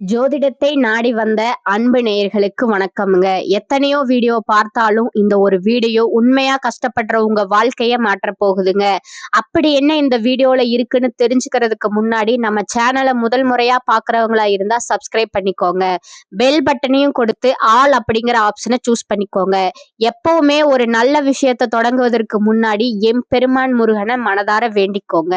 ஜோதிடத்தை நாடி வந்த அன்பு நேயர்களுக்கு வணக்கம்ங்க. எத்தனையோ வீடியோ பார்த்தாலும் இந்த ஒரு வீடியோ உண்மையா கஷ்டப்படுற உங்க வாழ்க்கைய மாற்ற போகுதுங்க. அப்படி என்ன இந்த வீடியோல இருக்குன்னு தெரிஞ்சுக்கிறதுக்கு முன்னாடி நம்ம சேனலை முதல் முறையா பாக்குறவங்களா இருந்தா சப்ஸ்கிரைப் பண்ணிக்கோங்க. பெல் பட்டனையும் கொடுத்து ஆல் அப்படிங்கிற ஆப்ஷனை சூஸ் பண்ணிக்கோங்க. எப்பவுமே ஒரு நல்ல விஷயத்த தொடங்குவதற்கு முன்னாடி எம் பெருமான் முருகனை மனதார வேண்டிக்கோங்க.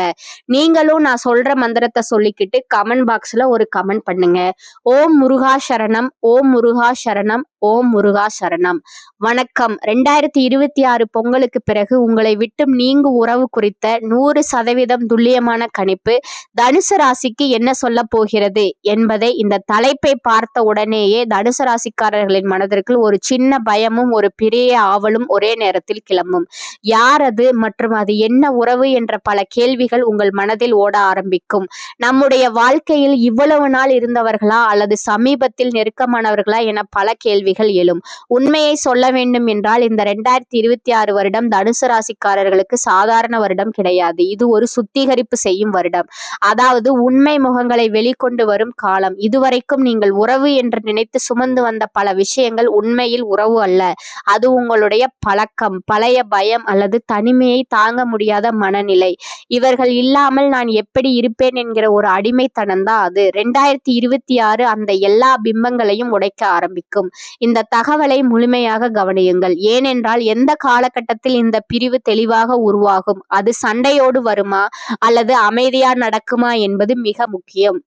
நீங்களும் நான் சொல்ற மந்திரத்தை சொல்லிக்கிட்டு கமெண்ட் பாக்ஸ்ல ஒரு கமெண்ட் பண்ணுங்க. ஓம் முருகா சரணம் ஓம் முருகா சரணம் ஓம் முருகா சரணம். வணக்கம். ரெண்டாயிரத்தி இருபத்தி ஆறு பொங்கலுக்கு பிறகு உங்களை விட்டு நீங்கு உறவு குறித்த நூறு சதவீதம் துல்லியமான கணிப்பு தனுசு ராசிக்கு என்ன சொல்ல போகிறது என்பதை இந்த தலைப்பை பார்த்த உடனேயே தனுசு ராசிக்காரர்களின் மனதிற்குள் ஒரு சின்ன பயமும் ஒரு பெரிய ஆவலும் ஒரே நேரத்தில் கிளம்பும். யார் அது மற்றும் அது என்ன உறவு என்ற பல கேள்விகள் உங்கள் மனதில் ஓட ஆரம்பிக்கும். நம்முடைய வாழ்க்கையில் இவ்வளவு நாள் இருந்தவர்கள் அல்லது சமீபத்தில் நெருக்கமானவர்களா என பல கேள்விகள் எழும். உண்மையை சொல்ல வேண்டும் என்றால் இந்த ரெண்டாயிரத்தி இருபத்தி ஆறு வருடம் தனுசு ராசிக்காரர்களுக்கு சாதாரண வருடம் கிடையாது. இது ஒரு சுத்திகரிப்பு செய்யும் வருடம். அதாவது உண்மை முகங்களை வெளிக்கொண்டு வரும் காலம். இதுவரைக்கும் நீங்கள் உறவு என்று நினைத்து சுமந்து வந்த பல விஷயங்கள் உண்மையில் உறவு அல்ல. அது உங்களுடைய பழக்கம் பழைய பயம் அல்லது தனிமையை தாங்க முடியாத மனநிலை. இவர்கள் இல்லாமல் நான் எப்படி இருப்பேன் என்கிற ஒரு அடிமைத்தனம் தான் அது. ரெண்டாயிரத்தி இருபத்தி ஆறு அந்த எல்லா பிம்பங்களையும் உடைக்க ஆரம்பிக்கும். இந்த தகவலை முழுமையாக கவனியுங்கள். ஏனென்றால் எந்த காலகட்டத்தில் இந்த பிரிவு தெளிவாக உருவாகும்? அது சண்டையோடு வருமா? அல்லது அமைதியா நடக்குமா என்பது மிக முக்கியம்.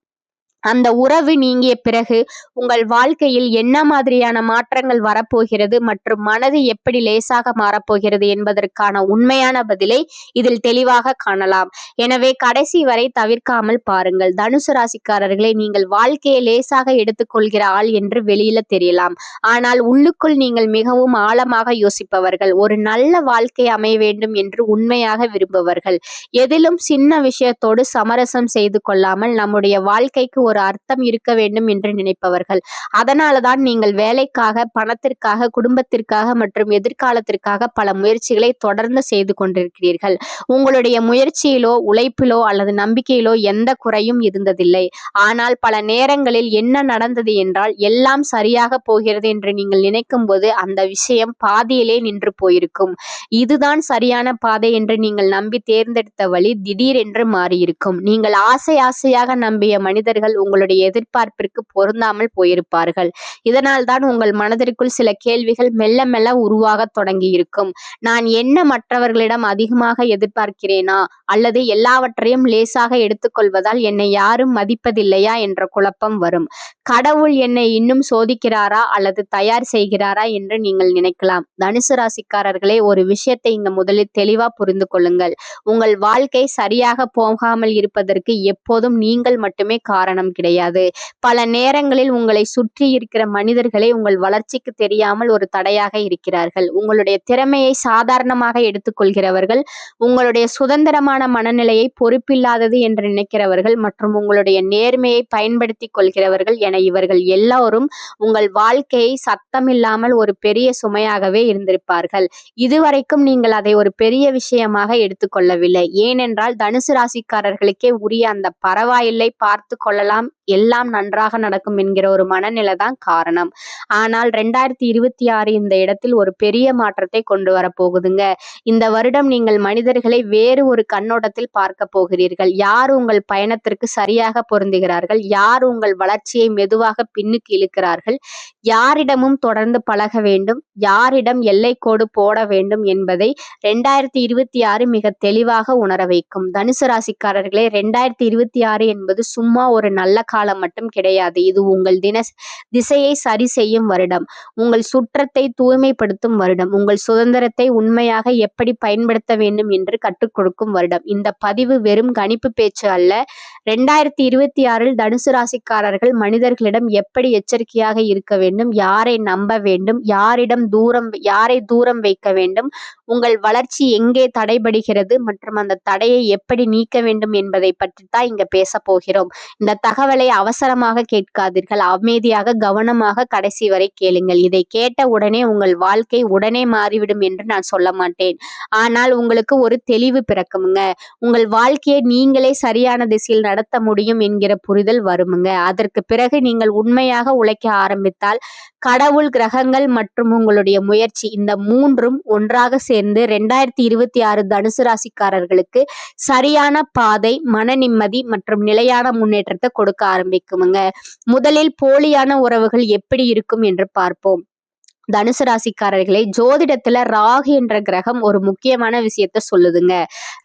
அந்த உறவு நீங்கிய பிறகு உங்கள் வாழ்க்கையில் என்ன மாதிரியான மாற்றங்கள் வரப்போகிறது மற்றும் மனது எப்படி லேசாக மாறப்போகிறது என்பதற்கான உண்மையான பதிலை இதில் தெளிவாக காணலாம். எனவே கடைசி வரை தவிர்க்காமல் பாருங்கள். தனுசு ராசிக்காரர்களை நீங்கள் வாழ்க்கையை லேசாக எடுத்துக்கொள்கிற ஆள் என்று வெளியில தெரியலாம். ஆனால் உள்ளுக்குள் நீங்கள் மிகவும் ஆழமாக யோசிப்பவர்கள். ஒரு நல்ல வாழ்க்கை அமைய வேண்டும் என்று உண்மையாக விரும்புவர்கள். எதிலும் சின்ன விஷயத்தோடு சமரசம் செய்து கொள்ளாமல் நம்முடைய வாழ்க்கைக்கு ஒரு அர்த்தம் இருக்க வேண்டும் என்று நினைப்பவர்கள். அதனால தான் நீங்கள் வேலைக்காக பணத்திற்காக குடும்பத்திற்காக மற்றும் எதிர்காலத்திற்காக பல முயற்சிகளை தொடர்ந்து செய்து கொண்டிருக்கிறீர்கள். உங்களுடைய முயற்சியிலோ உழைப்பிலோ அல்லது நம்பிக்கையிலோ எந்த குறையும் இருந்ததில்லை. ஆனால் பல நேரங்களில் என்ன நடந்தது என்றால் எல்லாம் சரியாக போகிறது என்று நீங்கள் நினைக்கும் போது அந்த விஷயம் பாதியிலே நின்று போயிருக்கும். இதுதான் சரியான பாதை என்று நீங்கள் நம்பி தேர்ந்தெடுத்த வழி திடீரென்று மாறியிருக்கும். நீங்கள் ஆசை ஆசையாக நம்பிய மனிதர்கள் உங்களுடைய எதிர்பார்ப்பிற்கு பொருந்தாமல் போயிருப்பார்கள். இதனால் தான் உங்கள் மனதிற்குள் சில கேள்விகள் மெல்ல மெல்ல உருவாக தொடங்கி இருக்கும் நான் என்ன மற்றவர்களிடம் அதிகமாக எதிர்பார்க்கிறேனா? அல்லது எல்லாவற்றையும் லேசாக எடுத்துக்கொள்வதால் என்னை யாரும் மதிப்பதில்லையா என்ற குழப்பம் வரும். கடவுள் என்னை இன்னும் சோதிக்கிறாரா? அல்லது தயார் செய்கிறாரா என்று நீங்கள் நினைக்கலாம். தனுசு ராசிக்காரர்களே ஒரு விஷயத்தை இங்க முதலில் தெளிவா புரிந்து கொள்ளுங்கள். உங்கள் வாழ்க்கை சரியாக போகாமல் இருப்பதற்கு எப்போதும் நீங்கள் மட்டுமே காரணம். கிடையாது. பல நேரங்களில் உங்களை சுற்றி இருக்கிற மனிதர்களே உங்கள் வளர்ச்சிக்கு தெரியாமல் ஒரு தடையாக இருக்கிறார்கள். உங்களுடைய திறமையை சாதாரணமாக எடுத்துக்கொள்கிறவர்கள் உங்களுடைய சுதந்திரமான மனநிலையை பொறுப்பில்லாதது என்று நினைக்கிறவர்கள் மற்றும் உங்களுடைய நேர்மையை பயன்படுத்தி கொள்கிறவர்கள் என இவர்கள் எல்லோரும் உங்கள் வாழ்க்கையை சத்தமில்லாமல் ஒரு பெரிய சுமையாகவே இருந்திருப்பார்கள். இதுவரைக்கும் நீங்கள் அதை ஒரு பெரிய விஷயமாக எடுத்துக்கொள்ளவில்லை. ஏனென்றால் தனுசு ராசிக்காரர்களுக்கே உரிய அந்த பரவாயில்லை பார்த்து கொள்ளலாம் எல்லாம் நன்றாக நடக்கும் என்கிற ஒரு மனநிலை தான் காரணம். ஆனால் ரெண்டாயிரத்தி இருபத்தி ஆறு இந்த இடத்தில் ஒரு பெரிய மாற்றத்தை கொண்டு வரப்போகுதுங்க இந்த வருடம் நீங்கள் மனிதர்களை வேறு ஒரு கண்ணோட்டத்தில் பார்க்க போகிறீர்கள். யார் உங்கள் பயணத்திற்கு சரியாக பொருந்துகிறார்கள்? யார் உங்கள் வளர்ச்சியை மெதுவாக பின்னுக்கு இழுக்கிறார்கள்? யாரிடமும் தொடர்ந்து பழக வேண்டும்? யாரிடம் எல்லை கோடு போட வேண்டும் என்பதை ரெண்டாயிரத்தி இருபத்தி ஆறு மிக தெளிவாக உணர வைக்கும். தனுசு ராசிக்காரர்களே ரெண்டாயிரத்தி இருபத்தி ஆறு என்பது சும்மா ஒரு நல்ல நல்ல காலம் மட்டும் கிடையாது. இது உங்கள் தின திசையை சரி செய்யும் வருடம். உங்கள் சுற்றத்தை தூய்மைப்படுத்தும் வருடம். உங்கள் சுதந்திரத்தை உண்மையாக எப்படி பயன்படுத்த வேண்டும் என்று கற்றுக் கொடுக்கும் வருடம். இந்த பதிவு வெறும் கணிப்பு பேச்சு அல்ல. ரெண்டாயிரத்தி இருபத்தி ஆறில் தனுசு ராசிக்காரர்கள் மனிதர்களிடம் எப்படி எச்சரிக்கையாக இருக்க வேண்டும்? யாரை நம்ப வேண்டும்? யாரிடம் தூரம் யாரை தூரம் வைக்க வேண்டும்? உங்கள் வளர்ச்சி எங்கே தடைபடுகிறது? மற்றும் அந்த தடையை எப்படி நீக்க வேண்டும் என்பதை பற்றி தான் இங்க பேச போகிறோம். இந்த தக தகவலை அவசரமாக கேட்காதீர்கள். அமைதியாக கவனமாக கடைசி வரை கேளுங்கள். இதை கேட்ட உடனே உங்கள் வாழ்க்கை உடனே மாறிவிடும் என்று நான் சொல்ல மாட்டேன். ஆனால் உங்களுக்கு ஒரு தெளிவு பிறக்குமுங்க. உங்கள் வாழ்க்கையை நீங்களே சரியான திசையில் நடத்த முடியும் என்கிற புரிதல் வருமுங்க. அதற்கு பிறகு நீங்கள் உண்மையாக உழைக்க ஆரம்பித்தால் கடவுள் கிரகங்கள் மற்றும் உங்களுடைய முயற்சி இந்த மூன்றும் ஒன்றாக சேர்ந்து ரெண்டாயிரத்தி இருபத்தி ஆறு தனுசு ராசிக்காரர்களுக்கு சரியான பாதை மன நிம்மதி மற்றும் நிலையான முன்னேற்றத்தை கொடுக்க ஆரம்பிக்குமுங்க. முதலில் போலியான உறவுகள் எப்படி இருக்கும் என்று பார்ப்போம். தனுசு ராசிக்காரர்களே ஜோதிடத்துல ராகு என்ற கிரகம் ஒரு முக்கியமான விஷயத்த சொல்லுதுங்க.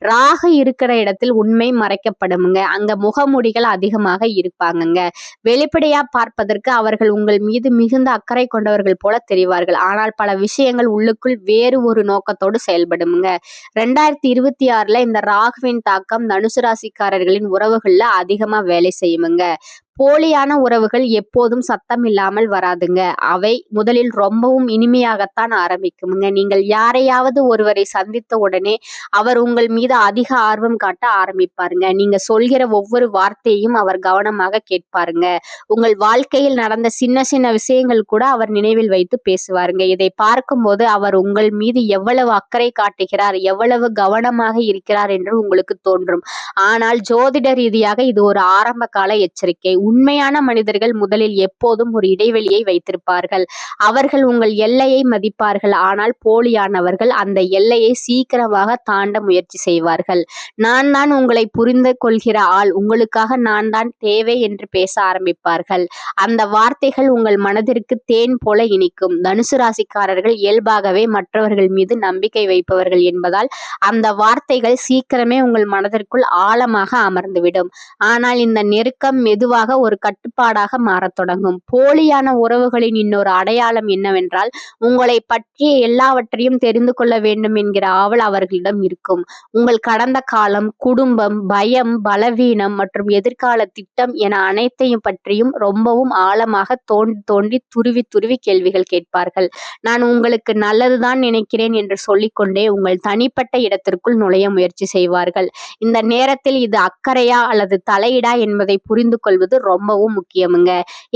ராகு இருக்கிற இடத்தில் உண்மை மறைக்கப்படுமுங்க. அங்க முகமூடிகள் அதிகமாக இருப்பாங்கங்க. வெளிப்படையா பார்ப்பதற்கு அவர்கள் உங்கள் மீது மிகுந்த அக்கறை கொண்டவர்கள் போல தெரிவார்கள். ஆனால் பல விஷயங்கள் உள்ளுக்குள் வேறு ஒரு நோக்கத்தோடு செயல்படுமுங்க. ரெண்டாயிரத்தி இருபத்தி ஆறுல இந்த ராகுவின் தாக்கம் தனுசு ராசிக்காரர்களின் உறவுகள்ல அதிகமா வேலை செய்யுமுங்க. போலியான உறவுகள் எப்போதும் சத்தம் இல்லாமல் வராதுங்க. அவை முதலில் ரொம்பவும் இனிமையாகத்தான் ஆரம்பிக்குமுங்க. நீங்கள் யாரையாவது ஒருவரை சந்தித்த உடனே அவர் உங்கள் மீது அதிக ஆர்வம் காட்ட ஆரம்பிப்பாருங்க. நீங்க சொல்கிற ஒவ்வொரு வார்த்தையும் அவர் கவனமாக கேட்பாருங்க. உங்கள் வாழ்க்கையில் நடந்த சின்ன சின்ன விஷயங்கள் கூட அவர் நினைவில் வைத்து பேசுவாருங்க. இதை பார்க்கும்போது அவர் உங்கள் மீது எவ்வளவு அக்கறை காட்டுகிறார் எவ்வளவு கவனமாக இருக்கிறார் என்று உங்களுக்கு தோன்றும். ஆனால் ஜோதிட ரீதியாக இது ஒரு ஆரம்ப கால எச்சரிக்கை. உண்மையான மனிதர்கள் முதலில் எப்போதும் ஒரு இடைவெளியை வைத்திருப்பார்கள். அவர்கள் உங்கள் எல்லையை மதிப்பார்கள். ஆனால் போலியானவர்கள் அந்த எல்லையை சீக்கிரமாக தாண்ட முயற்சி செய்வார்கள். நான் தான் உங்களை புரிந்து கொள்கிற ஆள். உங்களுக்காக நான் தான் தேவை என்று பேச ஆரம்பிப்பார்கள். அந்த வார்த்தைகள் உங்கள் மனதிற்கு தேன் போல இனிக்கும். தனுசு ராசிக்காரர்கள் இயல்பாகவே மற்றவர்கள் மீது நம்பிக்கை வைப்பவர்கள் என்பதால் அந்த வார்த்தைகள் சீக்கிரமே உங்கள் மனதிற்குள் ஆழமாக அமர்ந்துவிடும். ஆனால் இந்த நெருக்கம் மெதுவாக ஒரு கட்டுப்பாடாக மாறத் தொடங்கும். போலியான உறவுகளின் இன்னொரு அடையாளம் என்னவென்றால் உங்களை பற்றிய எல்லாவற்றையும் தெரிந்து கொள்ள வேண்டும் என்கிற ஆவல் அவர்களிடம் இருக்கும். உங்கள் கடந்த காலம் குடும்பம் பயம் பலவீனம் மற்றும் எதிர்கால திட்டம் என அனைத்தையும் பற்றியும் ரொம்பவும் ஆழமாக தோண்டி தோண்டி துருவி துருவி கேள்விகள் கேட்பார்கள். நான் உங்களுக்கு நல்லதுதான் நினைக்கிறேன் என்று சொல்லிக்கொண்டே உங்கள் தனிப்பட்ட இடத்திற்குள் நுழைய முயற்சி செய்வார்கள். இந்த நேரத்தில் இது அக்கறையா அல்லது தலையிடா என்பதை புரிந்து கொள்வது ரொம்பவும் முக்கியமுங்க.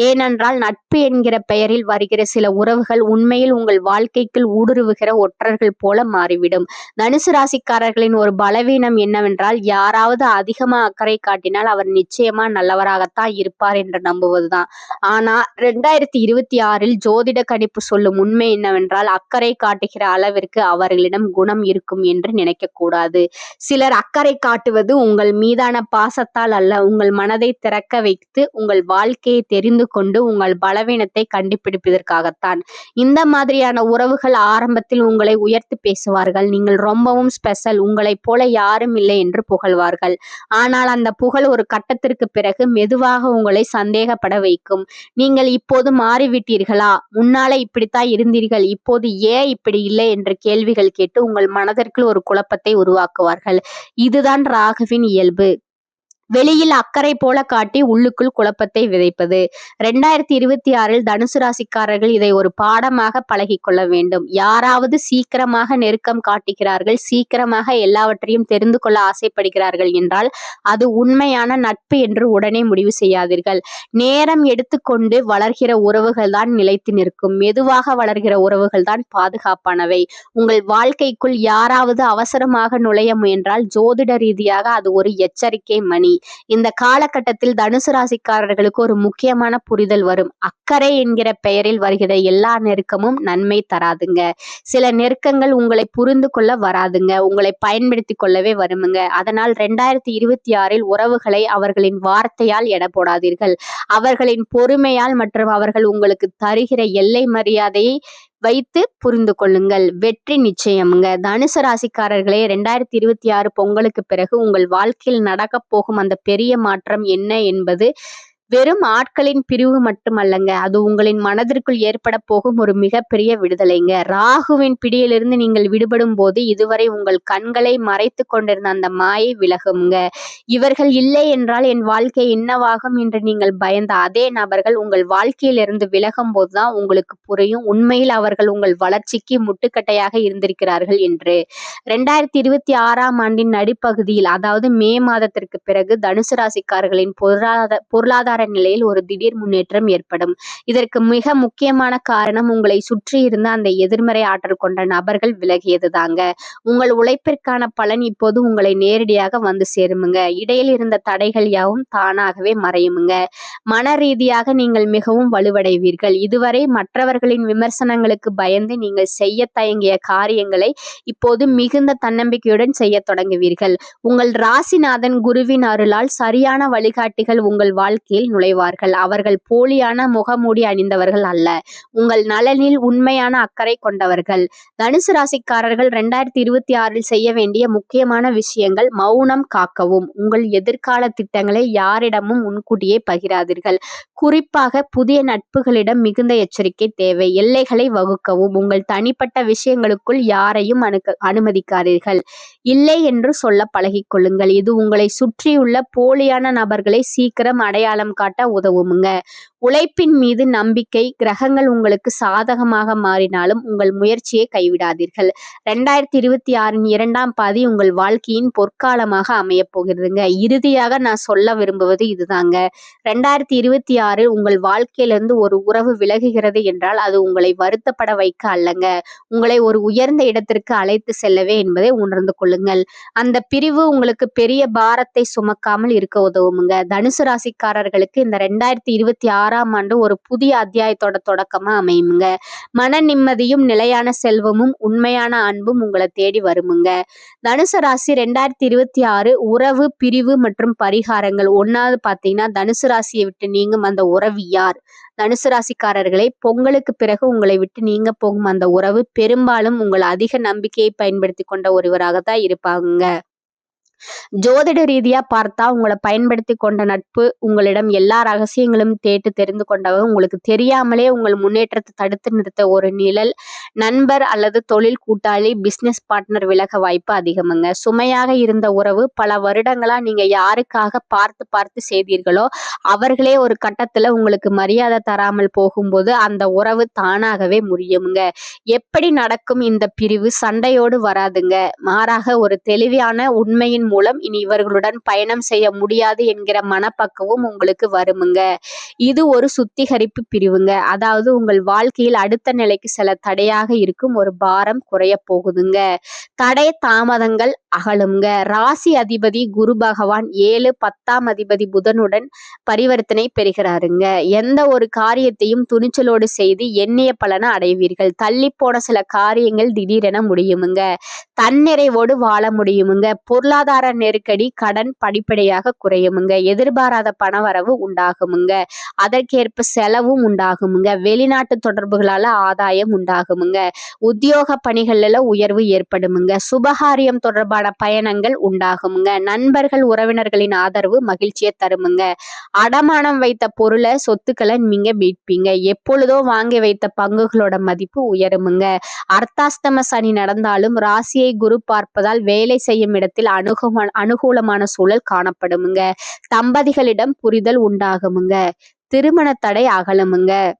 ஏனென்றால் நட்பு என்கிற பெயரில் வருகிற சில உறவுகள் உண்மையில் உங்கள் வாழ்க்கைக்குள் ஊடுருவுகிற ஒற்றர்கள் போல மாறிவிடும். தனுசு ராசிக்காரர்களின் ஒரு பலவீனம் என்னவென்றால் யாராவது அதிகமா அக்கறை காட்டினால் அவர் நிச்சயமா நல்லவராகத்தான் இருப்பார் என்று நம்புவதுதான். ஆனா ரெண்டாயிரத்தி இருபத்தி ஆறில் ஜோதிட கணிப்பு சொல்லும் உண்மை என்னவென்றால் அக்கறை காட்டுகிற அளவிற்கு அவர்களிடம் குணம் இருக்கும் என்று நினைக்க கூடாது சிலர் அக்கறை காட்டுவது உங்கள் மீதான பாசத்தால் அல்ல உங்கள் மனதை திறக்க வைத்து வைத்து உங்கள் வாழ்க்கையை தெரிந்து கொண்டு உங்கள் பலவீனத்தை கண்டுபிடிப்பதற்காகத்தான். இந்த மாதிரியான உறவுகள் ஆரம்பத்தில் உங்களை உயர்த்தி பேசுவார்கள். நீங்கள் ரொம்பவும் ஸ்பெஷல் உங்களைப் போல யாரும் இல்லை என்று புகழ்வார்கள். ஆனால் அந்த புகழ் ஒரு கட்டத்திற்கு பிறகு மெதுவாக உங்களை சந்தேகப்பட வைக்கும். நீங்கள் இப்போது மாறிவிட்டீர்களா? முன்னாலே இப்படித்தான் இருந்தீர்கள் இப்போது ஏன் இப்படி இல்லை என்ற கேள்விகள் கேட்டு உங்கள் மனதிற்குள் ஒரு குழப்பத்தை உருவாக்குவார்கள். இதுதான் ராகுவின் இயல்பு. வெளியில் அக்கறை போல காட்டி உள்ளுக்குள் குழப்பத்தை விதைப்பது. ரெண்டாயிரத்தி இருபத்தி ஆறில் தனுசு ராசிக்காரர்கள் இதை ஒரு பாடமாக பழகி கொள்ள வேண்டும். யாராவது சீக்கிரமாக நெருக்கம் காட்டுகிறார்கள் சீக்கிரமாக எல்லாவற்றையும் தெரிந்து கொள்ள ஆசைப்படுகிறார்கள் என்றால் அது உண்மையான நட்பு என்று உடனே முடிவு செய்யாதீர்கள். நேரம் எடுத்துக்கொண்டு வளர்கிற உறவுகள் தான் நிலைத்து நிற்கும். மெதுவாக வளர்கிற உறவுகள் தான் பாதுகாப்பானவை. உங்கள் வாழ்க்கைக்குள் யாராவது அவசரமாக நுழைய முயன்றால் ஜோதிட ரீதியாக அது ஒரு எச்சரிக்கை மணி. இந்த காலகட்டத்தில் தனுசு ராசிக்காரர்களுக்கு ஒரு முக்கியமான புரிதல் வரும். அக்கறை என்கிற பெயரில் வருகிற எல்லா நெருக்கமும் நன்மை தராதுங்க. சில நெருக்கங்கள் உங்களை புரிந்து கொள்ள வராதுங்க. உங்களை பயன்படுத்தி கொள்ளவே வருமுங்க. அதனால் ரெண்டாயிரத்தி இருபத்தி ஆறில் உறவுகளை அவர்களின் வார்த்தையால் எட போடாதீர்கள் அவர்களின் பொறுமையால் மற்றும் அவர்கள் உங்களுக்கு தருகிற எல்லை மரியாதையை வைத்து புரிந்து கொள்ளுங்கள். வெற்றி நிச்சயம்ங்க. தனுசு ராசிக்காரர்களே ரெண்டாயிரத்தி இருபத்தி ஆறு பொங்கலுக்கு பிறகு உங்கள் வாழ்க்கையில் நடக்கப் போகும் அந்த பெரிய மாற்றம் என்ன என்பது வெறும் ஆட்களின் பிரிவு மட்டுமல்லங்க. அது உங்களின் மனதிற்குள் ஏற்பட போகும் ஒரு மிகப்பெரிய விடுதலைங்க. ராகுவின் பிடியிலிருந்து நீங்கள் விடுபடும் போது இதுவரை உங்கள் கண்களை மறைத்து கொண்டிருந்த அந்த மாயை விலகுங்க. இவர்கள் இல்லை என்றால் என் வாழ்க்கை என்னவாகும் என்று நீங்கள் பயந்த அதே நபர்கள் உங்கள் வாழ்க்கையிலிருந்து விலகும் போதுதான் உங்களுக்கு புரியும். உண்மையில் அவர்கள் உங்கள் வளர்ச்சிக்கு முட்டுக்கட்டையாக இருந்திருக்கிறார்கள் என்று. ரெண்டாயிரத்தி இருபத்தி ஆறாம் ஆண்டின் நடுப்பகுதியில் அதாவது மே மாதத்திற்கு பிறகு தனுசு ராசிக்காரர்களின் பொருளாதார பொருளாதார பொருளாதார நிலையில் ஒரு திடீர் முன்னேற்றம் ஏற்படும். இதற்கு மிக முக்கியமான காரணம் உங்களை சுற்றி இருந்த அந்த எதிர்மறை ஆற்றல் கொண்ட நபர்கள் விலகியது தாங்க. உங்கள் உழைப்பிற்கான பலன் இப்போது உங்களை நேரடியாக வந்து சேருமுங்க. இடையில் இருந்த தடைகள் யாவும் தானாகவே மறையுமுங்க. மன ரீதியாக நீங்கள் மிகவும் வலுவடைவீர்கள். இதுவரை மற்றவர்களின் விமர்சனங்களுக்கு பயந்து நீங்கள் செய்ய தயங்கிய காரியங்களை இப்போது மிகுந்த தன்னம்பிக்கையுடன் செய்ய தொடங்குவீர்கள். உங்கள் ராசிநாதன் குருவின் அருளால் சரியான வழிகாட்டிகள் உங்கள் வாழ்க்கையில் நுழைவார்கள். அவர்கள் போலியான முகமூடி அணிந்தவர்கள் அல்ல. உங்கள் நலனில் உண்மையான அக்கறை கொண்டவர்கள். தனுசு ராசிக்காரர்கள் ரெண்டாயிரத்தி இருபத்தி ஆறில் செய்ய வேண்டிய முக்கியமான விஷயங்கள் மௌனம் காக்கவும். உங்கள் எதிர்கால திட்டங்களை யாரிடமும் முன்கூட்டியே பகிராதீர்கள். குறிப்பாக புதிய நட்புகளிடம் மிகுந்த எச்சரிக்கை தேவை. எல்லைகளை வகுக்கவும். உங்கள் தனிப்பட்ட விஷயங்களுக்குள் யாரையும் அனுக்க அனுமதிக்காதீர்கள். இல்லை என்று சொல்ல பழகிக் கொள்ளுங்கள் இது உங்களை சுற்றியுள்ள போலியான நபர்களை சீக்கிரம் அடையாளம் காட்ட உதவுமுங்க. உழைப்பின் மீது நம்பிக்கை கிரகங்கள் உங்களுக்கு சாதகமாக மாறினாலும் உங்கள் முயற்சியை கைவிடாதீர்கள். ரெண்டாயிரத்தி இருபத்தி ஆறின் இரண்டாம் பாதி உங்கள் வாழ்க்கையின் பொற்காலமாக அமையப் போகிறதுங்க. இறுதியாக நான் சொல்ல விரும்புவது இதுதாங்க. ரெண்டாயிரத்தி இருபத்தி ஆறு உங்கள் வாழ்க்கையிலிருந்து ஒரு உறவு விலகுகிறது என்றால் அது உங்களை வருத்தப்பட வைக்க அல்லங்க. உங்களை ஒரு உயர்ந்த இடத்திற்கு அழைத்து செல்லவே என்பதை உணர்ந்து கொள்ளுங்கள். அந்த பிரிவு உங்களுக்கு பெரிய பாரத்தை சுமக்காமல் இருக்க உதவுமுங்க. தனுசு ராசிக்காரர்களுக்கு இந்த ரெண்டாயிரத்தி இருபத்தி ஆறு ஆறாம் ஆண்டு ஒரு புதிய அத்தியாயத்தோட தொடக்கமா அமையுங்க மன நிம்மதியும் நிலையான செல்வமும் உண்மையான அன்பும் உங்களை தேடி வருமுங்க. தனுசு ராசி ரெண்டாயிரத்தி இருபத்தி ஆறு உறவு பிரிவு மற்றும் பரிகாரங்கள். ஒன்னாவது பார்த்தீங்கன்னா தனுசு ராசியை விட்டு நீங்கும் அந்த உறவு யார்? தனுசு ராசிக்காரர்களை பொங்கலுக்கு பிறகு உங்களை விட்டு நீங்க போகும் அந்த உறவு பெரும்பாலும் உங்கள் அதிக நம்பிக்கையை பயன்படுத்தி கொண்ட ஒருவராகத்தான் இருப்பாங்க ஜோதிட ரீதியா பார்த்தா உங்களை பயன்படுத்தி கொண்ட நட்பு உங்களிடம் எல்லா ரகசியங்களும் கேட்டு தெரிந்து கொண்டவர் உங்களுக்கு தெரியாமலே உங்கள் முன்னேற்றத்தை தடுத்து நிறுத்த ஒரு நிழல் நண்பர் அல்லது தொழில் கூட்டாளி பிசினஸ் பார்ட்னர் விலக வாய்ப்பு அதிகமுங்க. சுமையாக இருந்த உறவு பல வருடங்களா நீங்க யாருக்காக பார்த்து பார்த்து செய்தீர்களோ அவர்களே ஒரு கட்டத்துல உங்களுக்கு மரியாதை தராமல் போகும்போது அந்த உறவு தானாகவே முறியுமுங்க எப்படி நடக்கும் இந்த பிரிவு சண்டையோடு வராதுங்க. மாறாக ஒரு தெளிவான உண்மையின் மூலம் இனி இவர்களுடன் பயணம் செய்ய முடியாது என்கிற மனப்பக்குவம் உங்களுக்கு வருமுங்க. இது ஒரு சுத்திகரிப்பு பிரிவுங்க. அதாவது உங்கள் வாழ்க்கையில் அடுத்த நிலைக்கு சில தடையாக இருக்கும் ஒரு பாரம் குறைய போகுதுங்க. தடை தாமதங்கள் அகலுங்க ராசி அதிபதி குரு பகவான் ஏழு பத்தாம் அதிபதி புதனுடன் பரிவர்த்தனை பெறுகிறாருங்க. எந்த ஒரு காரியத்தையும் துணிச்சலோடு செய்து எண்ணிய பலனை அடைவீர்கள். தள்ளி போன சில காரியங்கள் திடீரென முடியுமுங்க. தன்னிறைவோடு வாழ முடியுமுங்க. பொருளாதார நெருக்கடி கடன் படிப்படியாக குறையுமுங்க. எதிர்பாராத பணவரவு உண்டாகுமுங்க. அதற்கேற்ப செலவும் உண்டாகுமுங்க. வெளிநாட்டு தொடர்புகளால ஆதாயம் உண்டாகுமுங்க. உத்தியோக பணிகள்ல உயர்வு ஏற்படுமுங்க. சுபகாரியம் தொடர்பான பயணங்கள் உண்டாகுங்க நண்பர்கள் உறவினர்களின் ஆதரவு மகிழ்ச்சியை தருமுங்க. அடமானம் வைத்த பொருளை சொத்துக்களை நீங்க மீட்பீங்க. எப்பொழுதோ வாங்கி வைத்த பங்குகளோட மதிப்பு உயருமுங்க. அர்த்தாஸ்தம சனி நடந்தாலும் ராசியை குரு பார்ப்பதால் வேலை செய்யும் இடத்தில் அணுகும அனுகூலமான சூழல் காணப்படுமுங்க. தம்பதிகளிடம் புரிதல் உண்டாகுமுங்க. திருமண தடை அகலமுங்க.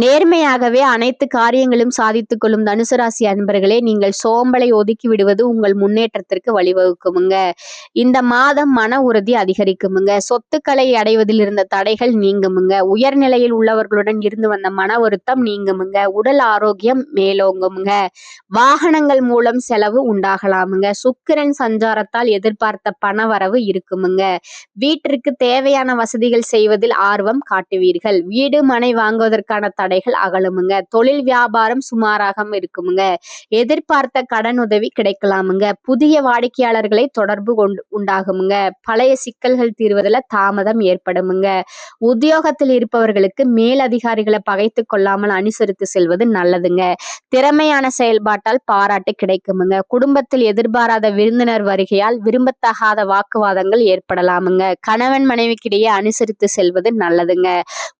நேர்மையாகவே அனைத்து காரியங்களும் சாதித்துக் கொள்ளும் தனுசு ராசி அன்பர்களே நீங்கள் சோம்பலை ஒதுக்கி விடுவது உங்கள் முன்னேற்றத்திற்கு வழிவகுக்குமுங்க. இந்த மாதம் மன உறுதி அதிகரிக்குமுங்க. சொத்துக்களை அடைவதில் இருந்த தடைகள் நீங்குமுங்க. உயர்நிலையில் உள்ளவர்களுடன் இருந்து வந்த மன வருத்தம் நீங்குமுங்க. உடல் ஆரோக்கியம் மேலோங்குமுங்க. வாகனங்கள் மூலம் செலவு உண்டாகலாமுங்க. சுக்கிரன் சஞ்சாரத்தால் எதிர்பார்த்த பண வரவு இருக்குமுங்க. வீட்டிற்கு தேவையான வசதிகள் செய்வதில் ஆர்வம் காட்டுவீர்கள். வீடு மனை வாங்குவதற்கு வாங்குவதற்கான தடைகள் அகலுமுங்க. தொழில் வியாபாரம் சுமாராக இருக்குமுங்க. எதிர்பார்த்த கடன் உதவி கிடைக்கலாமுங்க. புதிய வாடிக்கையாளர்களை தொடர்பு கொண்டு உண்டாகுமுங்க. பழைய சிக்கல்கள் தீர்வதில் தாமதம் ஏற்படுமுங்க. உத்தியோகத்தில் இருப்பவர்களுக்கு மேல் அதிகாரிகளை பகைத்து கொள்ளாமல் அனுசரித்து செல்வது நல்லதுங்க. திறமையான செயல்பாட்டால் பாராட்டு கிடைக்குமுங்க. குடும்பத்தில் எதிர்பாராத விருந்தினர் வருகையால் விரும்பத்தகாத வாக்குவாதங்கள் ஏற்படலாமுங்க. கணவன் மனைவிக்கிடையே அனுசரித்து செல்வது நல்லதுங்க.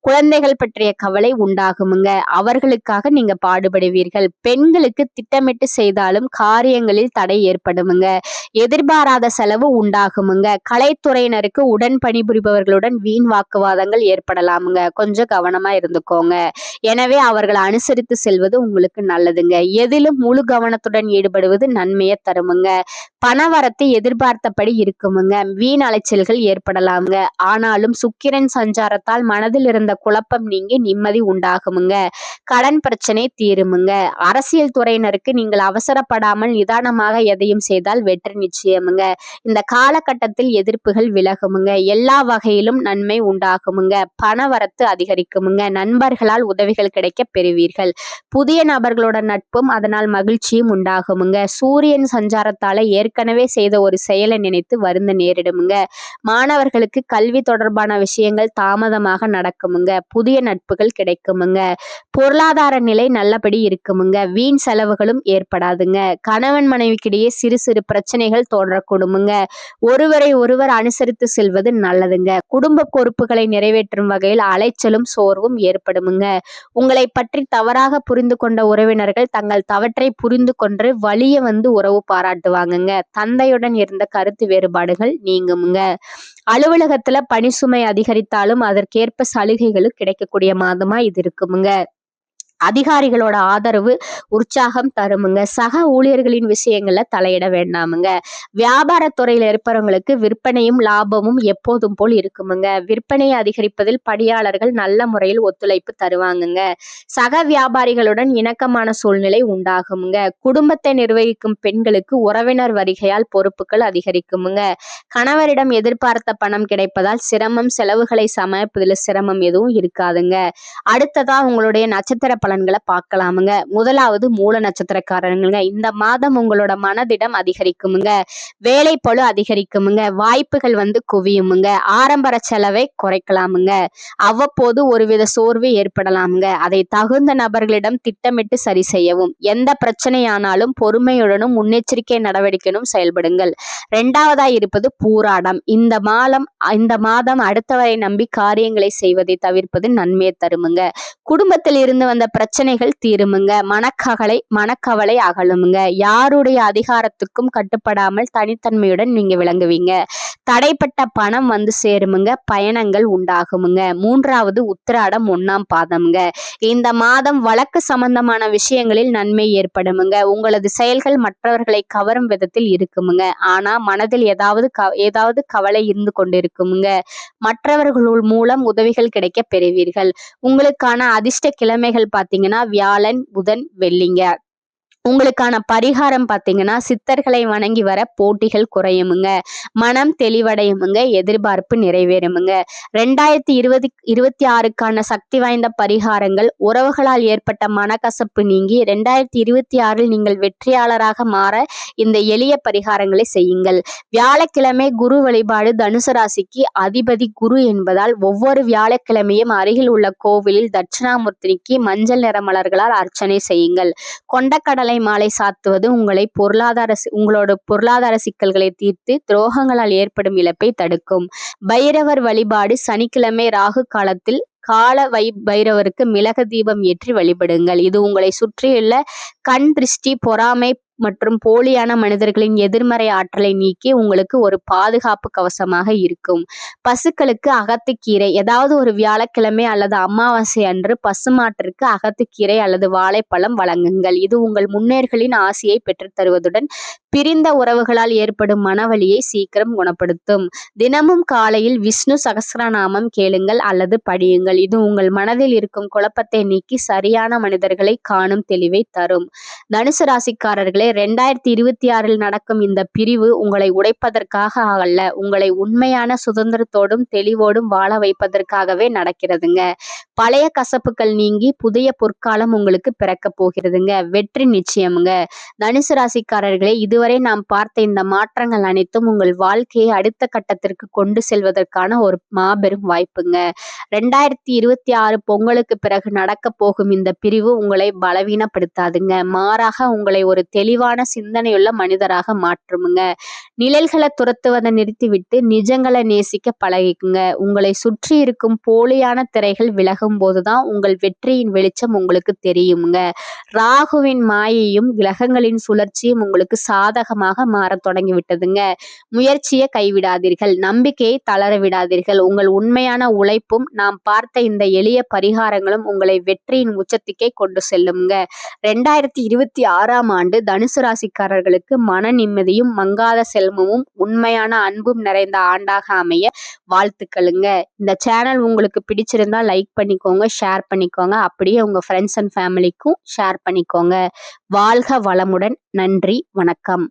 குழந்தைகள் பற்றிய கவலை உண்டாகுமுங்க. அவர்களுக்காக நீங்க பாடுபடுவீர்கள். பெண்களுக்கு திட்டமிட்டு செய்தாலும் காரியங்களில் தடை ஏற்படுமுங்க. எதிர்பாராத செலவு உண்டாகுமுங்க. கலைத்துறையினருக்கு உடன் பணிபுரிபவர்களுடன் வீண் வாக்குவாதங்கள் ஏற்படலாமுங்க. கொஞ்சம் கவனமா இருந்துக்கோங்க. எனவே அவர்களை அனுசரித்து செல்வது உங்களுக்கு நல்லதுங்க. எதிலும் முழு கவனத்துடன் ஈடுபடுவது நன்மையை தருமுங்க. பணவரத்து எதிர்பார்த்தபடி இருக்குமுங்க. வீண் அலைச்சல்கள் ஏற்படலாமுங்க. ஆனாலும் சுக்கிரன் சஞ்சாரத்தால் மனதில் இருந்த குழப்பம் நீங்கி நிம்மதி உண்டாகுமுங்க. கடன் பிரச்சனை தீருமுங்க. அரசியல் துறையினருக்கு நீங்கள் அவசரப்படாமல் நிதானமாக எதையும் செய்தால் வெற்றி நிச்சயமுங்க. இந்த காலகட்டத்தில் எதிர்ப்புகள் விலகுமுங்க. எல்லா வகையிலும் நன்மை உண்டாகுமுங்க. பணவரத்து அதிகரிக்குமுங்க. நண்பர்களால் உதவிகள் கிடைக்க பெறுவீர்கள். புதிய நபர்களோட நட்பும் அதனால் மகிழ்ச்சியும் உண்டாகுமுங்க. சூரியன் சஞ்சாரத்தால ஏற்கனவே செய்த ஒரு செயலை நினைத்து வருந்த நேரிடுமுங்க. மாணவர்களுக்கு கல்வி தொடர்பான விஷயங்கள் தாமதமாக நடக்குமுங்க. புதிய நட்புகள் கிடைக்கும். இருக்குமுங்க. பொருளாதார நிலை நல்லபடி இருக்குமுங்க. வீண் செலவுகளும் ஏற்படாதுங்க. கணவன் மனைவிக்கிடையே சிறு சிறு பிரச்சனைகள் தோன்றக்கூடுமுங்க ஒருவரை ஒருவர் அனுசரித்து செல்வது நல்லதுங்க. குடும்ப பொறுப்புகளை நிறைவேற்றும் வகையில் அலைச்சலும் சோர்வும் ஏற்படுமுங்க. உங்களை பற்றி தவறாக புரிந்து கொண்ட உறவினர்கள் தங்கள் தவற்றை புரிந்து கொண்டு வழிய வந்து உறவு பாராட்டுவாங்கங்க. தந்தையுடன் இருந்த கருத்து வேறுபாடுகள் நீங்குமுங்க. அலுவலகத்துல பணி சுமை அதிகரித்தாலும் அதற்கேற்ப சலுகைகளும் கிடைக்கக்கூடிய மாதமா இது இருக்குமுங்க. அதிகாரிகளோட ஆதரவு உற்சாகம் தருமுங்க. சக ஊழியர்களின் விஷயங்கள்ல தலையிட வேண்டாமுங்க. வியாபாரத்துறையில் இருப்பவங்களுக்கு விற்பனையும் லாபமும் எப்போதும் போல் இருக்குமுங்க. விற்பனையை அதிகரிப்பதில் பணியாளர்கள் நல்ல முறையில் ஒத்துழைப்பு தருவாங்கங்க. சக வியாபாரிகளுடன் இணக்கமான சூழ்நிலை உண்டாகுமுங்க. குடும்பத்தை நிர்வகிக்கும் பெண்களுக்கு உறவினர் வருகையால் பொறுப்புகள் அதிகரிக்குமுங்க. கணவரிடம் எதிர்பார்த்த பணம் கிடைப்பதால் சிரமம் செலவுகளை சமைப்பதில் சிரமம் எதுவும் இருக்காதுங்க. அடுத்ததா உங்களுடைய நட்சத்திர பலன்களை பார்க்கலாமுங்க. முதலாவது மூல நட்சத்திரக்காரங்களுங்க இந்த மாதம் உங்களோட மனதிடம் அதிகரிக்குமுங்க. வேலை பழு அதிகரிக்குமுங்க. வாய்ப்புகள் வந்து குவியுமுங்க. ஆரம்பர செலவை குறைக்கலாமுங்க. அவ்வப்போது ஒருவித சோர்வு ஏற்படலாமுங்க. அதை தகுந்த நபர்களிடம் திட்டமிட்டு சரி செய்யவும். எந்த பிரச்சனையானாலும் பொறுமையுடனும் முன்னெச்சரிக்கை நடவடிக்கையும் செயல்படுங்கள். இரண்டாவதா இருப்பது பூராடம். இந்த மாதம் இந்த மாதம் அடுத்தவரை நம்பி காரியங்களை செய்வதை தவிர்ப்பது நன்மையை தருமுங்க. குடும்பத்தில் இருந்து வந்த பிரச்சனைகள் தீருமுங்க. மனக்கவலை மனக்கவலை அகலுமுங்க. யாருடைய அதிகாரத்துக்கும் கட்டுப்படாமல் தனித்தன்மையுடன் நீங்க விளங்குவீங்க. தடைப்பட்ட பணம் வந்து சேருமுங்க. பயணங்கள் உண்டாகுமுங்க. மூன்றாவது உத்திராடம் ஒன்னாம் பாதமுங்க. இந்த மாதம் வழக்கு சம்பந்தமான விஷயங்களில் நன்மை ஏற்படுமுங்க. உங்களது செயல்கள் மற்றவர்களை கவரும் விதத்தில் இருக்குமுங்க. ஆனா மனதில் ஏதாவது க ஏதாவது கவலை இருந்து கொண்டிருக்குமுங்க. மற்றவர்களுள் மூலம் உதவிகள் கிடைக்க பெறுவீர்கள். உங்களுக்கான அதிர்ஷ்ட கிழமைகள் பார்த்தீங்கன்னா வியாழன் புதன் வெள்ளிங்க. உங்களுக்கான பரிகாரம் பார்த்தீங்கன்னா சித்தர்களை வணங்கி வர போட்டிகள் குறையுமுங்க. மனம் தெளிவடையுமுங்க எதிர்பார்ப்பு நிறைவேறுமுங்க. ரெண்டாயிரத்தி இருபது இருபத்தி ஆறுக்கான சக்தி வாய்ந்த பரிகாரங்கள் உறவுகளால் ஏற்பட்ட மனக்கசப்பு நீங்கி ரெண்டாயிரத்தி இருபத்தி ஆறில் நீங்கள் வெற்றியாளராக மாற இந்த எளிய பரிகாரங்களை செய்யுங்கள். வியாழக்கிழமை குரு வழிபாடு தனுசு ராசிக்கு அதிபதி குரு என்பதால் ஒவ்வொரு வியாழக்கிழமையும் அருகில் உள்ள கோவிலில் தட்சிணாமூர்த்திக்கு மஞ்சள் நிற மலர்களால் அர்ச்சனை செய்யுங்கள். கொண்டக்கடலை மாலை மாலை சாத்துவது உங்களை பொருளாதார உங்களோட பொருளாதார சிக்கல்களை தீர்த்து துரோகங்களால் ஏற்படும் இழப்பை தடுக்கும். பைரவர் வழிபாடு சனிக்கிழமை ராகு காலத்தில் கால வை பைரவருக்கு மிளக தீபம் ஏற்றி வழிபடுங்கள். இது உங்களை சுற்றியுள்ள கண் திருஷ்டி பொறாமை மற்றும் போலியான மனிதர்களின் எதிர்மறை ஆற்றலை நீக்கி உங்களுக்கு ஒரு பாதுகாப்பு கவசமாக இருக்கும். பசுக்களுக்கு அகத்துக்கீரை ஏதாவது ஒரு வியாழக்கிழமை அல்லது அமாவாசை அன்று பசுமாட்டிற்கு அகத்துக்கீரை அல்லது வாழைப்பழம் வழங்குங்கள். இது உங்கள் முன்னேர்களின் ஆசையை பெற்றுத்தருவதுடன் பிரிந்த உறவுகளால் ஏற்படும் மனவழியை சீக்கிரம் குணப்படுத்தும். தினமும் காலையில் விஷ்ணு சகசிரநாமம் கேளுங்கள் அல்லது படியுங்கள். இது உங்கள் மனதில் இருக்கும் குழப்பத்தை நீக்கி சரியான மனிதர்களை காணும் தெளிவை தரும். தனுசு ராசிக்காரர்களே ரெண்டாயிரத்தி இருபத்தி ஆறில் நடக்கும் இந்த பிரிவு உங்களை உடைப்பதற்காக அல்ல உங்களை உண்மையான சுதந்திரத்தோடும் தெளிவோடும் வாழ வைப்பதற்காகவே நடக்கிறதுங்க. பழைய கசப்புகள் நீங்கி புதிய பொற்காலம் உங்களுக்கு பிறக்க போகிறதுங்க. வெற்றி நிச்சயமுங்க. தனுசு ராசிக்காரர்களே இதுவரை நாம் பார்த்த இந்த மாற்றங்கள் அனைத்தும் உங்கள் வாழ்க்கையை அடுத்த கட்டத்திற்கு கொண்டு செல்வதற்கான ஒரு மாபெரும் வாய்ப்புங்க. ரெண்டாயிரத்தி இருபத்தி ஆறு பொங்கலுக்கு பிறகு நடக்க போகும் இந்த பிரிவு உங்களை பலவீனப்படுத்தாதுங்க. மாறாக உங்களை ஒரு தெளிவு தெளிவான சிந்தனையுள்ள மனிதராக மாற்றுமுங்க. நிழல்களை துரத்துவதை நிறுத்திவிட்டு நிஜங்களை நேசிக்க பழகிக்குங்க. உங்களை சுற்றி இருக்கும் போலியான திரைகள் விலகும் போதுதான் உங்கள் வெற்றியின் வெளிச்சம் உங்களுக்கு தெரியுங்க ராகுவின் மாயையும் கிரகங்களின் சுழற்சியும் உங்களுக்கு சாதகமாக மாறத் தொடங்கி விட்டதுங்க முயற்சியை கைவிடாதீர்கள். நம்பிக்கையை தளர விடாதீர்கள் உங்கள் உண்மையான உழைப்பும் நாம் பார்த்த இந்த எளிய பரிகாரங்களும் உங்களை வெற்றியின் உச்சத்துக்கே கொண்டு செல்லுங்க ரெண்டாயிரத்தி இருபத்தி ஆறாம் ஆண்டு தனுசு ராசிக்காரர்களுக்கு மன நிம்மதியும் மங்காத செல்வமும் உண்மையான அன்பும் நிறைந்த ஆண்டாக அமைய வாழ்த்துக்களுங்க. இந்த சேனல் உங்களுக்கு பிடிச்சிருந்தா லைக் பண்ணிக்கோங்க ஷேர் பண்ணிக்கோங்க. அப்படியே உங்க ஃப்ரெண்ட்ஸ் அண்ட் ஃபேமிலிக்கும் ஷேர் பண்ணிக்கோங்க. வாழ்க வளமுடன். நன்றி வணக்கம்.